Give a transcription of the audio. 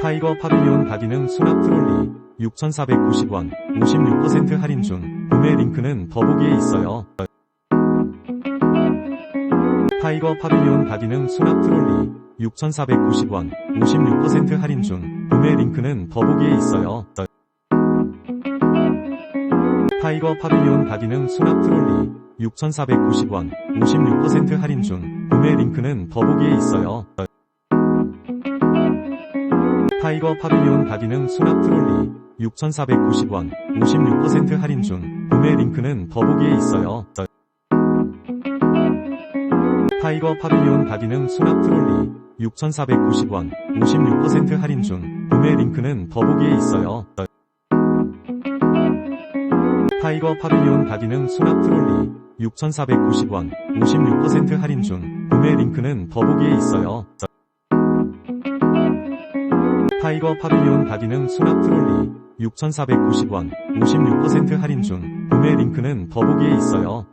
타이거 파빌리온 다기능 수납 트롤리 6,490원 56% 할인 중 구매 링크는 더보기에 있어요. 타이거 파빌리온 다기능 수납 트롤리 6,490원 56% 할인 중 구매 링크는 더보기에 있어요. 타이거 파빌리온 다기능 수납 트롤리 6,490원 56% 할인 중 구매 링크는 더보기에 있어요. 타이거 파빌리온 다기능 수납 트롤리 6,490원 56% 할인 중 구매 링크는 더보기에 있어요. 타이거 파빌리온 다기능 수납 트롤리 6,490원 56% 할인 중 구매 링크는 더보기에 있어요. 타이거 파빌리온 다기능 수납 트롤리 6,490원 56% 할인 중 구매 링크는 더보기에 있어요. 타이거 파빌리온 다기능 수납 트롤리 6,490원 56% 할인 중 구매 링크는 더보기에 있어요.